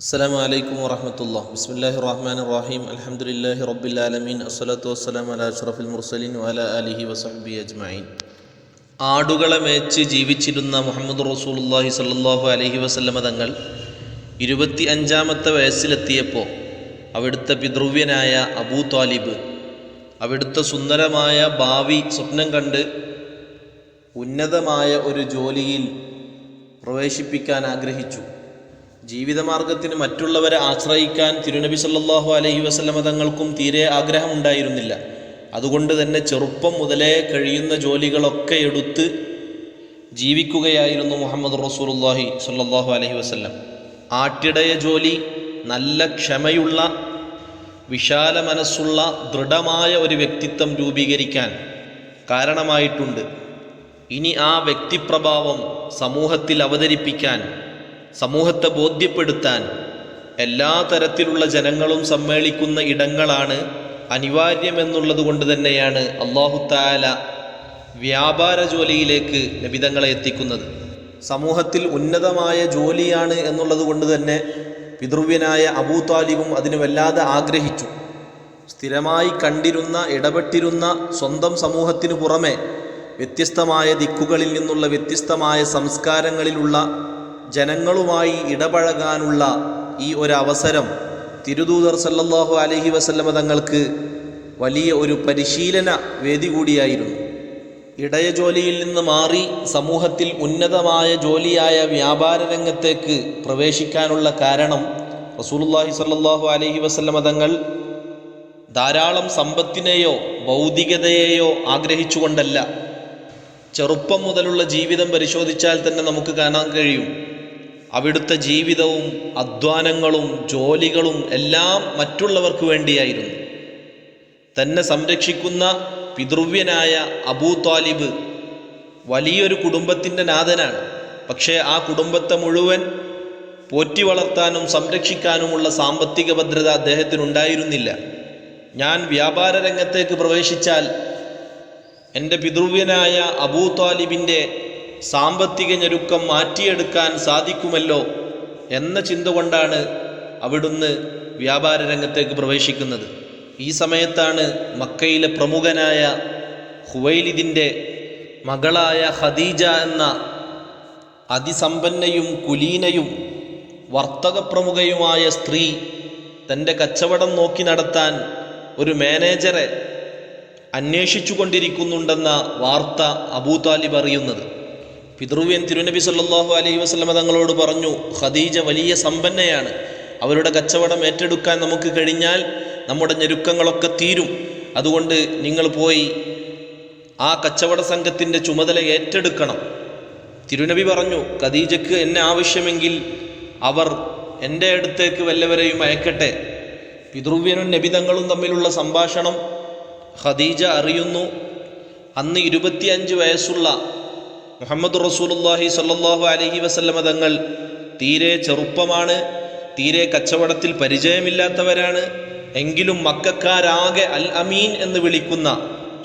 അസ്സാം വലൈക്കും വറഹമത്തുള്ള ബിസ്മില്ലാഹി റഹ്മാൻ റഹീം അലഹമുല്ലാഹി റബ്ബിലാലമീൻ അസ്സലാത്തു വസ്സലാം അല അഷ്റഫുൽ മുർസലിൻ വല അലിഹി വസഹബി അജ്മൈൻ ആടുകളെ മേച്ച് ജീവിച്ചിരുന്ന മുഹമ്മദ് റസൂലുല്ലാഹി സല്ലാഹു അലഹി വസ്ലമ തങ്ങൾ ഇരുപത്തി അഞ്ചാമത്തെ വയസ്സിലെത്തിയപ്പോൾ അവിടുത്തെ പിതൃവ്യനായ അബൂ ത്വാലിബ് അവിടുത്തെ സുന്ദരമായ ഭാവി സ്വപ്നം കണ്ട് ഉന്നതമായ ഒരു ജോലിയിൽ പ്രവേശിപ്പിക്കാൻ ആഗ്രഹിച്ചു. ജീവിതമാർഗത്തിന് മറ്റുള്ളവരെ ആശ്രയിക്കാൻ തിരുനബി സല്ലാഹു അലഹി വസല്ലമ തങ്ങൾക്കും തീരെ ആഗ്രഹമുണ്ടായിരുന്നില്ല. അതുകൊണ്ട് തന്നെ ചെറുപ്പം മുതലേ കഴിയുന്ന ജോലികളൊക്കെ എടുത്ത് ജീവിക്കുകയായിരുന്നു മുഹമ്മദ് റസൂലുള്ളാഹി സല്ലാഹു അലഹി വസല്ലം. ആട്ടിടയ ജോലി നല്ല ക്ഷമയുള്ള വിശാല മനസ്സുള്ള ദൃഢമായ ഒരു വ്യക്തിത്വം രൂപീകരിക്കാൻ കാരണമായിട്ടുണ്ട്. ഇനി ആ വ്യക്തിപ്രഭാവം സമൂഹത്തിൽ അവതരിപ്പിക്കാൻ സമൂഹത്തെ ബോധ്യപ്പെടുത്താൻ എല്ലാ തരത്തിലുള്ള ജനങ്ങളും സമ്മേളിക്കുന്ന ഇടങ്ങളാണ് അനിവാര്യമെന്നുള്ളത് കൊണ്ട് തന്നെയാണ് അള്ളാഹുത്താല വ്യാപാര ജോലിയിലേക്ക് നബിതങ്ങളെ എത്തിക്കുന്നത്. സമൂഹത്തിൽ ഉന്നതമായ ജോലിയാണ് എന്നുള്ളത് കൊണ്ട് തന്നെ പിതൃവ്യനായ അബൂ താലിബും അതിന് വല്ലാതെ ആഗ്രഹിച്ചു. സ്ഥിരമായി കണ്ടിരുന്ന ഇടപെട്ടിരുന്ന സ്വന്തം സമൂഹത്തിനു പുറമെ വ്യത്യസ്തമായ ദിക്കുകളിൽ നിന്നുള്ള വ്യത്യസ്തമായ സംസ്കാരങ്ങളിലുള്ള ജനങ്ങളുമായി ഇടപഴകാനുള്ള ഈ ഒരവസരം തിരുദൂതർ സല്ലല്ലാഹു അലഹി വസല്ലമ തങ്ങൾക്ക് വലിയ ഒരു പരിശീലന വേദി കൂടിയായിരുന്നു. ഇടയ ജോലിയിൽ നിന്ന് മാറി സമൂഹത്തിൽ ഉന്നതമായ ജോലിയായ വ്യാപാര രംഗത്തേക്ക് പ്രവേശിക്കാനുള്ള കാരണം റസൂലുള്ളാഹി സല്ലാഹു അലഹി വസല്ലമ തങ്ങൾ ധാരാളം സമ്പത്തിനെയോ ഭൗതികതയെയോ ആഗ്രഹിച്ചുകൊണ്ടല്ല. ചെറുപ്പം മുതലുള്ള ജീവിതം പരിശോധിച്ചാൽ തന്നെ നമുക്ക് കാണാൻ കഴിയും. അവിടുത്തെ ജീവിതവും അധ്വാനങ്ങളും ജോലികളും എല്ലാം മറ്റുള്ളവർക്ക് വേണ്ടിയായിരുന്നു. തന്നെ സംരക്ഷിക്കുന്ന പിതൃവ്യനായ അബൂ താലിബ് വലിയൊരു കുടുംബത്തിന്റെ നാഥനാണ്. പക്ഷേ ആ കുടുംബത്തെ മുഴുവൻ പോറ്റി വളർത്താനും സംരക്ഷിക്കാനുമുള്ള സാമ്പത്തിക ഭദ്രത അദ്ദേഹത്തിനുണ്ടായിരുന്നില്ല. ഞാൻ വ്യാപാര രംഗത്തേക്ക് പ്രവേശിച്ചാൽ എന്റെ പിതൃവ്യനായ അബൂ താലിബിന്റെ സാമ്പത്തിക ഞെരുക്കം മാറ്റിയെടുക്കാൻ സാധിക്കുമല്ലോ എന്ന ചിന്ത കൊണ്ടാണ് അവിടുന്ന് വ്യാപാര രംഗത്തേക്ക് പ്രവേശിക്കുന്നത്. ഈ സമയത്താണ് മക്കയിലെ പ്രമുഖനായ ഹുവൈലിദിന്റെ മകളായ ഖദീജ എന്ന അതിസമ്പന്നയും കുലീനയും വർത്തക പ്രമുഖയുമായ സ്ത്രീ തന്റെ കച്ചവടം നോക്കി നടത്താൻ ഒരു മാനേജറെ അന്വേഷിച്ചു കൊണ്ടിരിക്കുന്നുണ്ടെന്ന വാർത്ത അബൂതാലിബ് അറിയുന്നത്. പിതൃവ്യൻ തിരുനബി സല്ലാഹു അലൈഹി വസ്ലമ തങ്ങളോട് പറഞ്ഞു ഖദീജ വലിയ സമ്പന്നയാണ്. അവരുടെ കച്ചവടം ഏറ്റെടുക്കാൻ നമുക്ക് കഴിഞ്ഞാൽ നമ്മുടെ ഞെരുക്കങ്ങളൊക്കെ തീരും. അതുകൊണ്ട് നിങ്ങൾ പോയി ആ കച്ചവട സംഘത്തിന്റെ ചുമതല ഏറ്റെടുക്കണം. തിരുനബി പറഞ്ഞു ഖദീജക്ക് എന്നെ ആവശ്യമെങ്കിൽ അവർ എന്റെ അടുത്തേക്ക് വല്ലവരെയും അയക്കട്ടെ. പിതൃവ്യനും നബിതങ്ങളും തമ്മിലുള്ള സംഭാഷണം ഖദീജ അറിയുന്നു. അന്ന് ഇരുപത്തിയഞ്ച് വയസ്സുള്ള മുഹമ്മദ് റസൂലുല്ലാഹി സല്ലാഹു അലഹി വസല്ലമ തങ്ങൾ തീരെ ചെറുപ്പമാണ് തീരെ കച്ചവടത്തിൽ പരിചയമില്ലാത്തവരാണ്. എങ്കിലും മക്കാരാകെ അൽ അമീൻ എന്ന് വിളിക്കുന്ന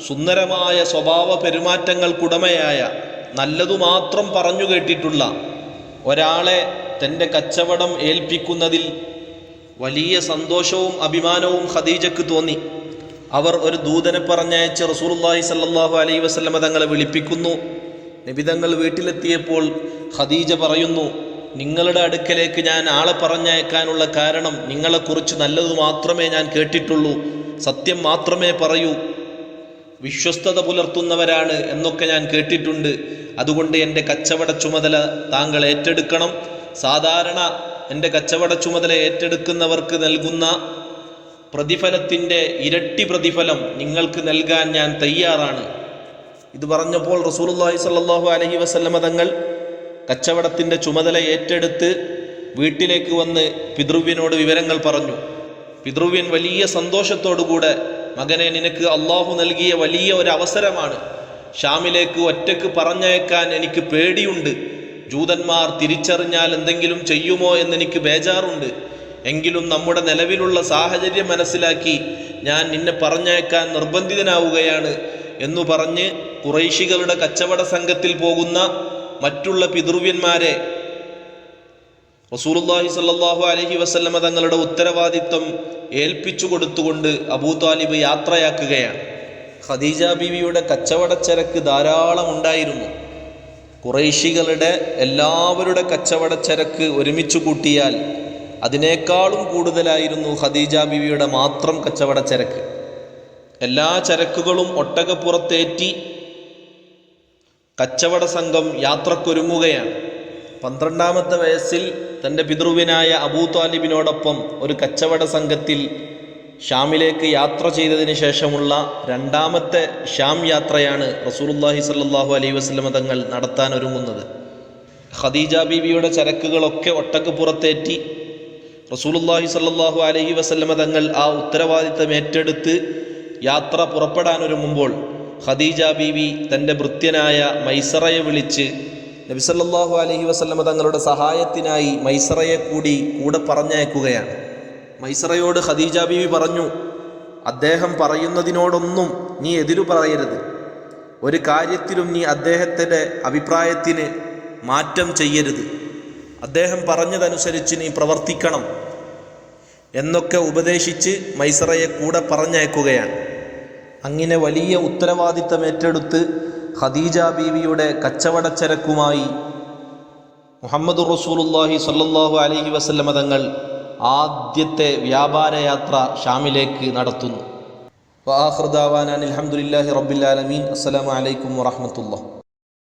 സുന്ദരമായ സ്വഭാവ പെരുമാറ്റങ്ങൾക്കുടമയായ നല്ലതു മാത്രം പറഞ്ഞു കേട്ടിട്ടുള്ള ഒരാളെ തന്റെ കച്ചവടം ഏൽപ്പിക്കുന്നതിൽ വലിയ സന്തോഷവും അഭിമാനവും ഖദീജക്ക് തോന്നി. അവർ ഒരു ദൂതനെ പറഞ്ഞയച്ച് റസൂലുള്ളാഹി സല്ലാഹു അലൈഹി വസല്ലമ തങ്ങളെ വിളിപ്പിക്കുന്നു. നബിതങ്ങൾ വീട്ടിലെത്തിയപ്പോൾ ഖദീജ പറയുന്നു നിങ്ങളുടെ അടുക്കലേക്ക് ഞാൻ ആളെ പറഞ്ഞയക്കാനുള്ള കാരണം നിങ്ങളെക്കുറിച്ച് നല്ലത് മാത്രമേ ഞാൻ കേട്ടിട്ടുള്ളൂ. സത്യം മാത്രമേ പറയൂ. വിശ്വസ്തത പുലർത്തുന്നവരാണ് എന്നൊക്കെ ഞാൻ കേട്ടിട്ടുണ്ട്. അതുകൊണ്ട് എന്റെ കച്ചവട ചുമതല താങ്കൾ ഏറ്റെടുക്കണം. സാധാരണ എന്റെ കച്ചവട ചുമതല ഏറ്റെടുക്കുന്നവർക്ക് നൽകുന്ന പ്രതിഫലത്തിന്റെ ഇരട്ടി പ്രതിഫലം നിങ്ങൾക്ക് നൽകാൻ ഞാൻ തയ്യാറാണ്. ഇത് പറഞ്ഞപ്പോൾ റസൂലുള്ളാഹി സ്വല്ലല്ലാഹു അലൈഹി വസല്ലമ തങ്ങൾ കച്ചവടത്തിന്റെ ചുമതല ഏറ്റെടുത്ത് വീട്ടിലേക്ക് വന്ന് പിതൃവ്യനോട് വിവരങ്ങൾ പറഞ്ഞു. പിതൃവ്യൻ വലിയ സന്തോഷത്തോടുകൂടെ മകനെ നിനക്ക് അള്ളാഹു നൽകിയ വലിയ ഒരു അവസരമാണ് ഷാമിലേക്ക് ഒറ്റയ്ക്ക് പറഞ്ഞയക്കാൻ എനിക്ക് പേടിയുണ്ട്. ജൂതന്മാർ തിരിച്ചറിഞ്ഞാൽ എന്തെങ്കിലും ചെയ്യുമോ എന്നെനിക്ക് ബേജാറുണ്ട്. എങ്കിലും നമ്മുടെ നിലവിലുള്ള സാഹചര്യം മനസ്സിലാക്കി ഞാൻ നിന്നെ പറഞ്ഞയക്കാൻ നിർബന്ധിതനാവുകയാണ് എന്നു പറഞ്ഞ് കുറൈശികളുടെ കച്ചവട സംഘത്തിൽ പോകുന്ന മറ്റുള്ള പിതൃവ്യന്മാരെ റസൂലുള്ളാഹി സ്വല്ലല്ലാഹു അലൈഹി വസല്ലമ തങ്ങളുടെ ഉത്തരവാദിത്വം ഏൽപ്പിച്ചു കൊടുത്തുകൊണ്ട് അബൂ താലിബ് യാത്രയാക്കുകയാണ്. ഖദീജ ബീവിയുടെ കച്ചവടച്ചരക്ക് ധാരാളം ഉണ്ടായിരുന്നു. കുറേശികളുടെ എല്ലാവരുടെ കച്ചവടച്ചരക്ക് ഒരുമിച്ച് കൂട്ടിയാൽ അതിനേക്കാളും കൂടുതലായിരുന്നു ഖദീജ ബീവിയുടെ മാത്രം കച്ചവടച്ചരക്ക് എല്ലാ ചരക്കുകളും ഒട്ടകപ്പുറത്തേറ്റി കച്ചവട സംഘം യാത്രക്കൊരുങ്ങുകയാണ്. പന്ത്രണ്ടാമത്തെ വയസ്സിൽ തന്റെ പിതൃവിനായ അബൂ താലിബിനോടൊപ്പം ഒരു കച്ചവട സംഘത്തിൽ ഷാമിലേക്ക് യാത്ര ചെയ്തതിന് ശേഷമുള്ള രണ്ടാമത്തെ ഷാം യാത്രയാണ് റസൂലുള്ളാഹി സല്ലാഹു അലൈഹി വസ്ലമ തങ്ങൾ നടത്താൻ ഒരുങ്ങുന്നത്. ഖദീജ ബീവിയുടെ ചരക്കുകളൊക്കെ ഒട്ടക്ക് പുറത്തേറ്റി റസൂലുല്ലാഹി സല്ലാഹു അലൈഹി വസല്ലമ തങ്ങൾ ആ ഉത്തരവാദിത്തം ഏറ്റെടുത്ത് യാത്ര പുറപ്പെടാനൊരുങ്ങുമ്പോൾ ഖദീജ ബീവി തന്റെ ഭൃത്യനായ മൈസറയെ വിളിച്ച് നബിസല്ലാഹു അലഹി വസ്ലമ തങ്ങളുടെ സഹായത്തിനായി മൈസറയെ കൂടി കൂടെ പറഞ്ഞയക്കുകയാണ്. മൈസറയോട് ഖദീജ ബീവി പറഞ്ഞു അദ്ദേഹം പറയുന്നതിനോടൊന്നും നീ എതിരു പറയരുത്. ഒരു കാര്യത്തിലും നീ അദ്ദേഹത്തിന്റെ അഭിപ്രായത്തിന് മാറ്റം ചെയ്യരുത്. അദ്ദേഹം പറഞ്ഞതനുസരിച്ച് നീ പ്രവർത്തിക്കണം എന്നൊക്കെ ഉപദേശിച്ച് മൈസറയെ കൂടെ പറഞ്ഞയക്കുകയാണ്. അങ്ങനെ വലിയ ഉത്തരവാദിത്തം ഏറ്റെടുത്ത് ഖദീജ ബീവിയുടെ കച്ചവടച്ചരക്കുമായി മുഹമ്മദ് റസൂലുല്ലാഹി സല്ലാഹു അലഹി വസല്ലമ തങ്ങൾ ആദ്യത്തെ വ്യാപാര യാത്ര ഷാമിലേക്ക് നടത്തുന്നു. വാഹൃദാവാനാൻ അലഹമുല്ലാഹി റബ്ബിൽ ആലമീൻ. അസ്സലാമു അലൈക്കും വറഹ്മത്തുള്ളാഹി.